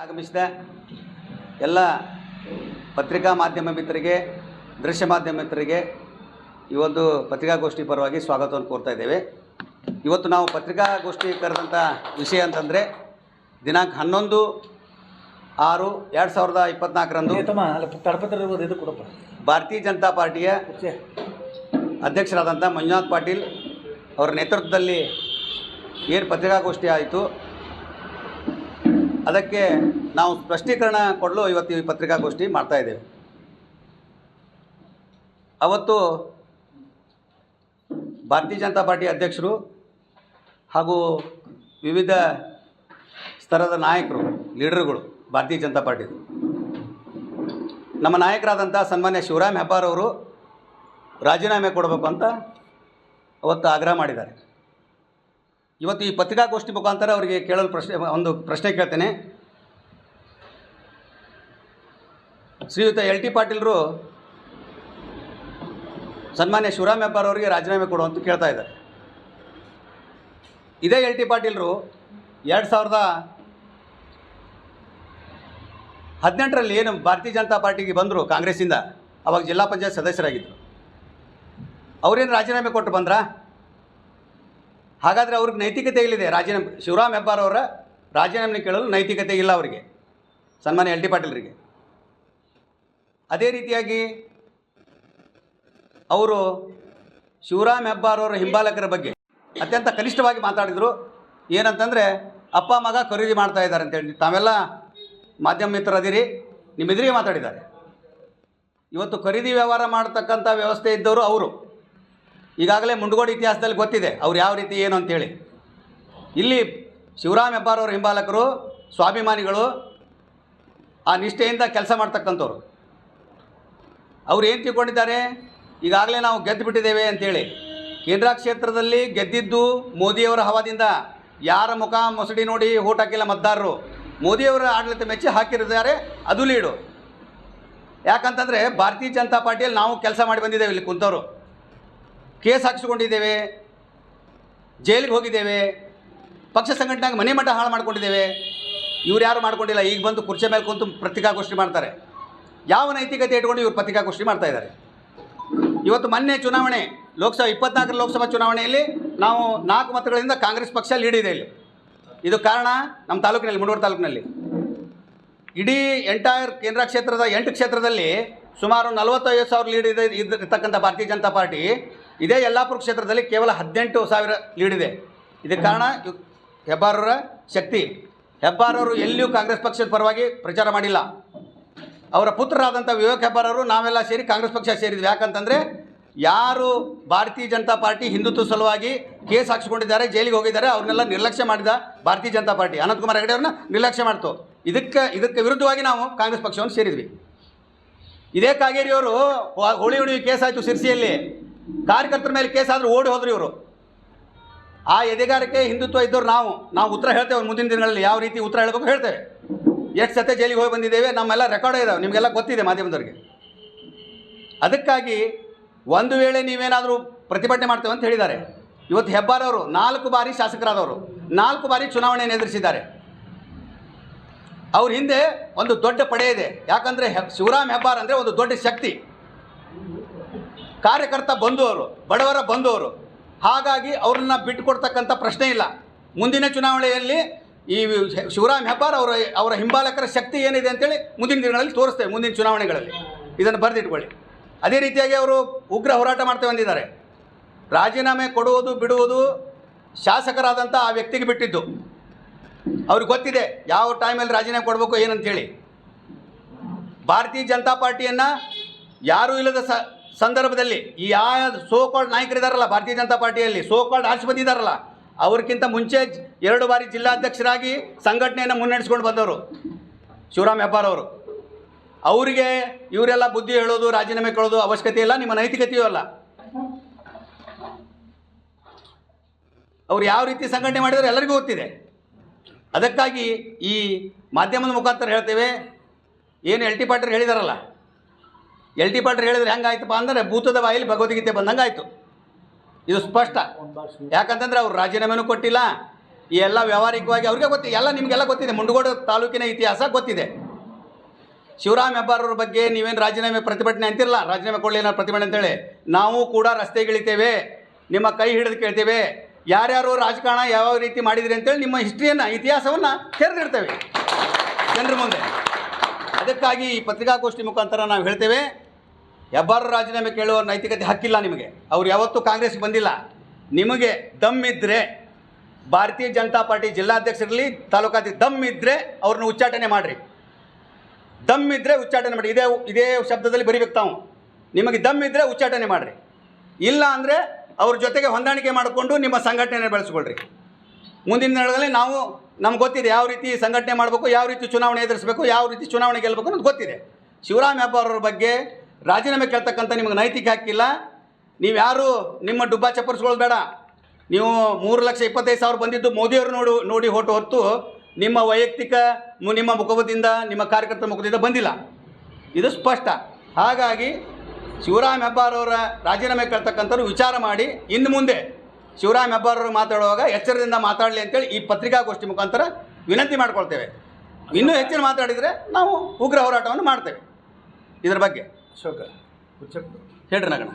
ಆಗಮಿಸಿದ ಎಲ್ಲ ಪತ್ರಿಕಾ ಮಾಧ್ಯಮ ಮಿತ್ರರಿಗೆ ದೃಶ್ಯ ಮಾಧ್ಯಮ ಮಿತ್ರರಿಗೆ ಈ ಒಂದು ಪತ್ರಿಕಾಗೋಷ್ಠಿ ಪರವಾಗಿ ಸ್ವಾಗತವನ್ನು ಕೋರ್ತಾ ಇದ್ದೇವೆ. ಇವತ್ತು ನಾವು ಪತ್ರಿಕಾಗೋಷ್ಠಿ ಕರೆದಂಥ ವಿಷಯ ಅಂತಂದರೆ ದಿನಾಂಕ ಹನ್ನೊಂದು ಆರು ಎರಡು ಸಾವಿರದ ಇಪ್ಪತ್ನಾಲ್ಕರಂದು ಭಾರತೀಯ ಜನತಾ ಪಾರ್ಟಿಯ ಅಧ್ಯಕ್ಷರಾದಂಥ ಮಂಜುನಾಥ್ ಪಾಟೀಲ್ ಅವರ ನೇತೃತ್ವದಲ್ಲಿ ಏನು ಪತ್ರಿಕಾಗೋಷ್ಠಿ ಆಯಿತು ಅದಕ್ಕೆ ನಾವು ಸ್ಪಷ್ಟೀಕರಣ ಕೊಡಲು ಇವತ್ತು ಈ ಪತ್ರಿಕಾಗೋಷ್ಠಿ ಮಾಡ್ತಾ ಇದ್ದೇವೆ. ಅವತ್ತು ಭಾರತೀಯ ಜನತಾ ಪಾರ್ಟಿ ಅಧ್ಯಕ್ಷರು ಹಾಗೂ ವಿವಿಧ ಸ್ತರದ ನಾಯಕರು, ಲೀಡರ್ಗಳು ಭಾರತೀಯ ಜನತಾ ಪಾರ್ಟಿದು. ನಮ್ಮ ನಾಯಕರಾದಂಥ ಸನ್ಮಾನ್ಯ ಶಿವರಾಮ್ ಹೆಬ್ಬಾರ್ ಅವರು ರಾಜೀನಾಮೆ ಕೊಡಬೇಕು ಅಂತ ಅವತ್ತು ಆಗ್ರಹ ಮಾಡಿದ್ದಾರೆ. ಇವತ್ತು ಈ ಪತ್ರಿಕಾಗೋಷ್ಠಿ ಮುಖಾಂತರ ಅವರಿಗೆ ಕೇಳಲು ಪ್ರಶ್ನೆ, ಒಂದು ಪ್ರಶ್ನೆ ಕೇಳ್ತೇನೆ. ಶ್ರೀಯುತ ಎಲ್ ಟಿ ಪಾಟೀಲ್ರು ಸನ್ಮಾನ್ಯ ಶಿವರಾಮ್ ಹೆಬ್ಬಾರ್ ಅವರಿಗೆ ರಾಜೀನಾಮೆ ಕೊಡು ಅಂತ ಕೇಳ್ತಾ ಇದ್ದಾರೆ. ಇದೇ ಎಲ್ ಟಿ ಪಾಟೀಲ್ರು ಎರಡು ಸಾವಿರದ ಹದಿನೆಂಟರಲ್ಲಿ ಏನು ಭಾರತೀಯ ಜನತಾ ಪಾರ್ಟಿಗೆ ಬಂದರು ಕಾಂಗ್ರೆಸ್ಸಿಂದ, ಅವಾಗ ಜಿಲ್ಲಾ ಪಂಚಾಯತ್ ಸದಸ್ಯರಾಗಿದ್ದರು ಅವರೇನು ರಾಜೀನಾಮೆ ಕೊಟ್ಟು ಬಂದ್ರಾ? ಹಾಗಾದರೆ ಅವ್ರಿಗೆ ನೈತಿಕತೆ ಇಲ್ಲಿದೆ. ರಾಜೀನಾಮೆ, ಶಿವರಾಮ್ ಹೆಬ್ಬಾರ್ ಅವರ ರಾಜೀನಾಮೆ ಕೇಳಲು ನೈತಿಕತೆ ಇಲ್ಲ ಅವರಿಗೆ, ಸನ್ಮಾನ್ಯ ಎಲ್ ಡಿ ಪಾಟೀಲ್ರಿಗೆ. ಅದೇ ರೀತಿಯಾಗಿ ಅವರು ಶಿವರಾಮ್ ಹೆಬ್ಬಾರ್ ಅವರ ಹಿಂಬಾಲಕರ ಬಗ್ಗೆ ಅತ್ಯಂತ ಕನಿಷ್ಠವಾಗಿ ಮಾತಾಡಿದರು. ಏನಂತಂದರೆ, ಅಪ್ಪ ಮಗ ಖರೀದಿ ಮಾಡ್ತಾ ಇದ್ದಾರೆ ಅಂತೇಳಿ ತಾವೆಲ್ಲ ಮಾಧ್ಯಮ ಮಿತ್ರರದಿರಿ ನಿಮ್ಮೆದುರಿಗೆ ಮಾತಾಡಿದ್ದಾರೆ. ಇವತ್ತು ಖರೀದಿ ವ್ಯವಹಾರ ಮಾಡತಕ್ಕಂಥ ವ್ಯವಸ್ಥೆ ಇದ್ದವರು ಅವರು. ಈಗಾಗಲೇ ಮುಂಡಗೋಡು ಇತಿಹಾಸದಲ್ಲಿ ಗೊತ್ತಿದೆ ಅವ್ರು ಯಾವ ರೀತಿ ಏನು ಅಂತೇಳಿ. ಇಲ್ಲಿ ಶಿವರಾಮ್ ಹೆಬ್ಬಾರವ್ರ ಹಿಂಬಾಲಕರು, ಸ್ವಾಭಿಮಾನಿಗಳು ಆ ನಿಷ್ಠೆಯಿಂದ ಕೆಲಸ ಮಾಡ್ತಕ್ಕಂಥವ್ರು. ಅವ್ರು ಏನು ತಿಳ್ಕೊಂಡಿದ್ದಾರೆ? ಈಗಾಗಲೇ ನಾವು ಗೆದ್ದು ಬಿಟ್ಟಿದ್ದೇವೆ ಅಂತೇಳಿ. ಕೇಂದ್ರ ಕ್ಷೇತ್ರದಲ್ಲಿ ಗೆದ್ದಿದ್ದು ಮೋದಿಯವರ ಹವಾದಿಂದ. ಯಾರ ಮುಖ ಮೊಸಡಿ ನೋಡಿ ಓಟ್ ಹಾಕಿಲ್ಲ ಮತದಾರರು. ಮೋದಿಯವರ ಆಡಳಿತ ಮೆಚ್ಚಿ ಹಾಕಿರಿದ್ದಾರೆ ಅದು ಲೀಡು. ಯಾಕಂತಂದರೆ ಭಾರತೀಯ ಜನತಾ ಪಾರ್ಟಿಯಲ್ಲಿ ನಾವು ಕೆಲಸ ಮಾಡಿ ಬಂದಿದ್ದೇವೆ ಇಲ್ಲಿ ಕುಂತವರು. ಕೇಸ್ ಹಾಕಿಸ್ಕೊಂಡಿದ್ದೇವೆ, ಜೈಲಿಗೆ ಹೋಗಿದ್ದೇವೆ, ಪಕ್ಷ ಸಂಘಟನೆಗೆ ಮನೆ ಮಠ ಹಾಳು ಮಾಡ್ಕೊಂಡಿದ್ದೇವೆ. ಇವ್ರು ಯಾರು ಮಾಡ್ಕೊಂಡಿಲ್ಲ, ಈಗ ಬಂದು ಕುರ್ಚಿ ಮೇಲೆ ಕುಂತು ಪತ್ರಿಕಾಗೋಷ್ಠಿ ಮಾಡ್ತಾರೆ. ಯಾವ ನೈತಿಕತೆ ಇಟ್ಕೊಂಡು ಇವ್ರು ಪತ್ರಿಕಾಗೋಷ್ಠಿ ಮಾಡ್ತಾ ಇದ್ದಾರೆ? ಇವತ್ತು ಮೊನ್ನೆ ಚುನಾವಣೆ, ಲೋಕಸಭಾ, ಇಪ್ಪತ್ನಾಲ್ಕರ ಲೋಕಸಭಾ ಚುನಾವಣೆಯಲ್ಲಿ ನಾವು ನಾಲ್ಕು ಮತಗಳಿಂದ ಕಾಂಗ್ರೆಸ್ ಪಕ್ಷ ಲೀಡ್ ಇದೆ ಇಲ್ಲಿ. ಇದು ಕಾರಣ ನಮ್ಮ ತಾಲೂಕಿನಲ್ಲಿ, ಮುಂಡೂರು ತಾಲೂಕಿನಲ್ಲಿ. ಇಡೀ ಎಂಟೈರ್ ಕೇಂದ್ರ ಕ್ಷೇತ್ರದ ಎಂಟು ಕ್ಷೇತ್ರದಲ್ಲಿ ಸುಮಾರು ನಲವತ್ತೈದು ಸಾವಿರ ಲೀಡ್ ಇದೆ ಇರ್ತಕ್ಕಂಥ ಭಾರತೀಯ ಜನತಾ ಪಾರ್ಟಿ. ಇದೇ ಯಲ್ಲಾಪುರ ಕ್ಷೇತ್ರದಲ್ಲಿ ಕೇವಲ ಹದಿನೆಂಟು ಸಾವಿರ ಇದೆ. ಇದಕ್ಕೆ ಕಾರಣ ಹೆಬ್ಬಾರರ ಹೆಬ್ಬಾರವರ ಶಕ್ತಿ. ಹೆಬ್ಬಾರವರು ಎಲ್ಲಿಯೂ ಕಾಂಗ್ರೆಸ್ ಪಕ್ಷದ ಪರವಾಗಿ ಪ್ರಚಾರ ಮಾಡಿಲ್ಲ. ಅವರ ಪುತ್ರರಾದಂಥ ವಿವೇಕ್ ಹೆಬ್ಬಾರ್ ಅವರು ನಾವೆಲ್ಲ ಸೇರಿ ಕಾಂಗ್ರೆಸ್ ಪಕ್ಷ ಸೇರಿದ್ವಿ. ಯಾಕಂತಂದರೆ ಯಾರು ಭಾರತೀಯ ಜನತಾ ಪಾರ್ಟಿ ಹಿಂದುತ್ವ ಸಲುವಾಗಿ ಕೇಸ್ ಹಾಕ್ಸ್ಕೊಂಡಿದ್ದಾರೆ, ಜೈಲಿಗೆ ಹೋಗಿದ್ದಾರೆ, ಅವ್ರನ್ನೆಲ್ಲ ನಿರ್ಲಕ್ಷ್ಯ ಮಾಡಿದ ಭಾರತೀಯ ಜನತಾ ಪಾರ್ಟಿ. ಅನಂತಕುಮಾರ್ ಹೆಗಡೆ ಅವ್ರನ್ನ ನಿರ್ಲಕ್ಷ್ಯ ಮಾಡ್ತು. ಇದಕ್ಕೆ ಇದಕ್ಕೆ ವಿರುದ್ಧವಾಗಿ ನಾವು ಕಾಂಗ್ರೆಸ್ ಪಕ್ಷವನ್ನು ಸೇರಿದ್ವಿ. ಇದೇ ಕಾಗೇರಿಯವರು ಹೋಳಿ ಹುಣ್ಣಿಮೆ ಕೇಸ್ ಆಯಿತು ಸಿರ್ಸಿಯಲ್ಲಿ. ಕಾರ್ಯಕರ್ತರ ಮೇಲೆ ಕೇಸ್ ಆದರೂ ಓಡಿ ಹೋದ್ರು ಇವರು. ಆ ಎದೆಗಾರಿಕೆ ಹಿಂದುತ್ವ ಇದ್ದವ್ರು ನಾವು. ನಾವು ಉತ್ತರ ಹೇಳ್ತೇವೆ ಮುಂದಿನ ದಿನಗಳಲ್ಲಿ ಯಾವ ರೀತಿ ಉತ್ತರ ಹೇಳಬೇಕು ಹೇಳ್ತೇವೆ. ಎಷ್ಟು ಸತೆ ಜೈಲಿಗೆ ಹೋಗಿ ಬಂದಿದ್ದೇವೆ, ನಮ್ಮೆಲ್ಲ ರೆಕಾರ್ಡ್ ಇದಾವೆ ನಿಮಗೆಲ್ಲ ಗೊತ್ತಿದೆ ಮಾಧ್ಯಮದವ್ರಿಗೆ. ಅದಕ್ಕಾಗಿ ಒಂದು ವೇಳೆ ನೀವೇನಾದರೂ ಪ್ರತಿಭಟನೆ ಮಾಡ್ತೇವೆ ಅಂತ ಹೇಳಿದ್ದಾರೆ. ಇವತ್ತು ಹೆಬ್ಬಾರ್ ಅವರು, ನಾಲ್ಕು ಬಾರಿ ಶಾಸಕರಾದವರು, ನಾಲ್ಕು ಬಾರಿ ಚುನಾವಣೆಯನ್ನು ಎದುರಿಸಿದ್ದಾರೆ. ಅವ್ರ ಹಿಂದೆ ಒಂದು ದೊಡ್ಡ ಪಡೆ ಇದೆ. ಯಾಕಂದರೆ ಶಿವರಾಮ್ ಹೆಬ್ಬಾರ್ ಅಂದರೆ ಒಂದು ದೊಡ್ಡ ಶಕ್ತಿ. ಕಾರ್ಯಕರ್ತ ಬಂದವರು, ಬಡವರ ಬಂದವರು. ಹಾಗಾಗಿ ಅವ್ರನ್ನ ಬಿಟ್ಟುಕೊಡ್ತಕ್ಕಂಥ ಪ್ರಶ್ನೆ ಇಲ್ಲ. ಮುಂದಿನ ಚುನಾವಣೆಯಲ್ಲಿ ಈ ಶಿವರಾಮ್ ಹೆಬ್ಬಾರ್ ಅವರ ಅವರ ಹಿಂಬಾಲಕರ ಶಕ್ತಿ ಏನಿದೆ ಅಂತೇಳಿ ಮುಂದಿನ ದಿನಗಳಲ್ಲಿ ತೋರಿಸ್ತೇವೆ, ಮುಂದಿನ ಚುನಾವಣೆಗಳಲ್ಲಿ. ಇದನ್ನು ಬರೆದಿಟ್ಕೊಳ್ಳಿ. ಅದೇ ರೀತಿಯಾಗಿ ಅವರು ಉಗ್ರ ಹೋರಾಟ ಮಾಡ್ತೇವೆ ಬಂದಿದ್ದಾರೆ. ರಾಜೀನಾಮೆ ಕೊಡುವುದು, ಬಿಡುವುದು ಶಾಸಕರಾದಂಥ ಆ ವ್ಯಕ್ತಿಗೆ ಬಿಟ್ಟಿದ್ದು. ಅವ್ರಿಗೆ ಗೊತ್ತಿದೆ, ಯಾವ ಟೈಮಲ್ಲಿ ರಾಜೀನಾಮೆ ಕೊಡಬೇಕು ಏನಂತೇಳಿ. ಭಾರತೀಯ ಜನತಾ ಪಾರ್ಟಿಯನ್ನು ಯಾರೂ ಇಲ್ಲದ ಸ ಸಂದರ್ಭದಲ್ಲಿ ಈ ಯಾ ಸೋಕಾಲ್ಡ್ ನಾಯಕರಿದ್ದಾರಲ್ಲ ಭಾರತೀಯ ಜನತಾ ಪಾರ್ಟಿಯಲ್ಲಿ ಸೋಕಾಲ್ಡ್ ರಾಷ್ಟ್ರಪತಿ ಇದ್ದಾರಲ್ಲ ಅವ್ರಿಗಿಂತ ಮುಂಚೆ ಎರಡು ಬಾರಿ ಜಿಲ್ಲಾಧ್ಯಕ್ಷರಾಗಿ ಸಂಘಟನೆಯನ್ನು ಮುನ್ನಡೆಸ್ಕೊಂಡು ಬಂದವರು ಶಿವರಾಮ್ ಹೆಬ್ಬಾರ್ ಅವರು. ಅವರಿಗೆ ಇವರೆಲ್ಲ ಬುದ್ಧಿ ಹೇಳೋದು, ರಾಜೀನಾಮೆ ಕೇಳೋದು ಅವಶ್ಯಕತೆ ಇಲ್ಲ, ನಿಮ್ಮ ನೈತಿಕತೆಯೂ ಅಲ್ಲ. ಅವ್ರು ಯಾವ ರೀತಿ ಸಂಘಟನೆ ಮಾಡಿದರೆ ಎಲ್ಲರಿಗೂ ಗೊತ್ತಿದೆ. ಅದಕ್ಕಾಗಿ ಈ ಮಾಧ್ಯಮದ ಮುಖಾಂತರ ಹೇಳ್ತೇವೆ. ಏನು ಎಲ್ ಟಿ ಪಾಟೀಲ್ ಹೇಳಿದಾರಲ್ಲ ಎಲ್ ಟಿ ಪಾಟ್ರ್ ಹೇಳಿದ್ರೆ ಹೆಂಗಾಯ್ತಪ್ಪ ಅಂದರೆ ಭೂತದ ಬಾಯಲ್ಲಿ ಭಗವದ್ಗೀತೆ ಬಂದಂಗೆ ಆಯಿತು ಇದು ಸ್ಪಷ್ಟ. ಯಾಕಂತಂದ್ರೆ ಅವ್ರು ರಾಜೀನಾಮೆನೂ ಕೊಟ್ಟಿಲ್ಲ. ಈ ಎಲ್ಲ ವ್ಯಾವಹಾರಿಕವಾಗಿ ಅವ್ರಿಗೆ ಗೊತ್ತಿದೆ ಎಲ್ಲ ನಿಮಗೆಲ್ಲ ಗೊತ್ತಿದೆ. ಮುಂಡಗೋಡು ತಾಲೂಕಿನ ಇತಿಹಾಸ ಗೊತ್ತಿದೆ. ಶಿವರಾಮ್ ಹೆಬ್ಬಾರವ್ರ ಬಗ್ಗೆ ನೀವೇನು ರಾಜೀನಾಮೆ ಪ್ರತಿಭಟನೆ ಅಂತಿರಲ್ಲ, ರಾಜೀನಾಮೆ ಕೊಡಲಿ ನಾವು ಪ್ರತಿಭಟನೆ ಅಂತೇಳಿ ನಾವು ಕೂಡ ರಸ್ತೆಗಿಳಿತೇವೆ. ನಿಮ್ಮ ಕೈ ಹಿಡಿದು ಕೇಳ್ತೇವೆ. ಯಾರ್ಯಾರು ರಾಜಕಾರಣ ಯಾವ ರೀತಿ ಮಾಡಿದ್ರಿ ಅಂತೇಳಿ ನಿಮ್ಮ ಹಿಸ್ಟ್ರಿಯನ್ನು, ಇತಿಹಾಸವನ್ನು ತೆರೆದಿಡ್ತೇವೆ. ಜನರ ಮುಂದೆ. ಅದಕ್ಕಾಗಿ ಈ ಪತ್ರಿಕಾಗೋಷ್ಠಿ ಮುಖಾಂತರ ನಾವು ಹೇಳ್ತೇವೆ. ಹೆಬ್ಬಾರರು ರಾಜೀನಾಮೆ ಕೇಳುವ ನೈತಿಕತೆ ಹಕ್ಕಿಲ್ಲ ನಿಮಗೆ. ಅವ್ರು ಯಾವತ್ತೂ ಕಾಂಗ್ರೆಸ್ಗೆ ಬಂದಿಲ್ಲ. ನಿಮಗೆ ದಮ್ ಇದ್ದರೆ ಭಾರತೀಯ ಜನತಾ ಪಾರ್ಟಿ ಜಿಲ್ಲಾಧ್ಯಕ್ಷರಲ್ಲಿ ತಾಲೂಕಾತಿ ದಮ್ ಇದ್ದರೆ ಅವ್ರನ್ನ ಉಚ್ಚಾಟನೆ ಮಾಡಿರಿ. ದಮ್ ಇದ್ದರೆ ಉಚ್ಚಾಟನೆ ಮಾಡಿ ಇದೇ ಇದೇ ಶಬ್ದದಲ್ಲಿ ಬರಿಬೇಕು ತಾವು. ನಿಮಗೆ ದಮ್ ಇದ್ದರೆ ಉಚ್ಚಾಟನೆ ಮಾಡಿರಿ. ಇಲ್ಲ ಅಂದರೆ ಅವ್ರ ಜೊತೆಗೆ ಹೊಂದಾಣಿಕೆ ಮಾಡಿಕೊಂಡು ನಿಮ್ಮ ಸಂಘಟನೆ ಬೆಳೆಸ್ಕೊಳ್ರಿ. ಮುಂದಿನ ದಿನಗಳಲ್ಲಿ ನಾವು, ನಮ್ಗೆ ಗೊತ್ತಿದೆ ಯಾವ ರೀತಿ ಸಂಘಟನೆ ಮಾಡಬೇಕು, ಯಾವ ರೀತಿ ಚುನಾವಣೆ ಎದುರಿಸಬೇಕು, ಯಾವ ರೀತಿ ಚುನಾವಣೆ ಗೆಲ್ಲಬೇಕು ಅನ್ನೋದು ಗೊತ್ತಿದೆ. ಶಿವರಾಮ್ ಹೆಬ್ಬಾರವ್ರ ಬಗ್ಗೆ ರಾಜೀನಾಮೆ ಕೇಳ್ತಕ್ಕಂಥ ನಿಮಗೆ ನೈತಿಕ ಹಾಕಿಲ್ಲ ನೀವು ಯಾರು ನಿಮ್ಮ ಡುಬ್ಬಾ ಚಪ್ಪರಿಸ್ಕೊಳ್ಳೋದು ಬೇಡ. ನೀವು ಮೂರು ಲಕ್ಷ ಇಪ್ಪತ್ತೈದು ಸಾವಿರ ಬಂದಿದ್ದು ಮೋದಿಯವರು ನೋಡು, ನೋಡಿ ಹೊಟ್ಟು ಹೊತ್ತು ನಿಮ್ಮ ವೈಯಕ್ತಿಕ ನಿಮ್ಮ ಮುಖದಿಂದ ನಿಮ್ಮ ಕಾರ್ಯಕರ್ತರ ಮುಖದಿಂದ ಬಂದಿಲ್ಲ. ಇದು ಸ್ಪಷ್ಟ. ಹಾಗಾಗಿ ಶಿವರಾಮ್ ಹೆಬ್ಬಾರವರ ರಾಜೀನಾಮೆ ಕೇಳ್ತಕ್ಕಂಥವ್ರು ವಿಚಾರ ಮಾಡಿ ಇನ್ನು ಮುಂದೆ ಶಿವರಾಮ್ ಹೆಬ್ಬಾರವರು ಮಾತಾಡುವಾಗ ಎಚ್ಚರದಿಂದ ಮಾತಾಡಲಿ ಅಂತೇಳಿ ಈ ಪತ್ರಿಕಾಗೋಷ್ಠಿ ಮುಖಾಂತರ ವಿನಂತಿ ಮಾಡ್ಕೊಳ್ತೇವೆ. ಇನ್ನೂ ಹೆಚ್ಚಿನ ಮಾತಾಡಿದರೆ ನಾವು ಉಗ್ರ ಹೋರಾಟವನ್ನು ಮಾಡ್ತೇವೆ. ಇದರ ಬಗ್ಗೆ. ಅಶೋಕ ಹೇಳ್ರಿ ನಗಣ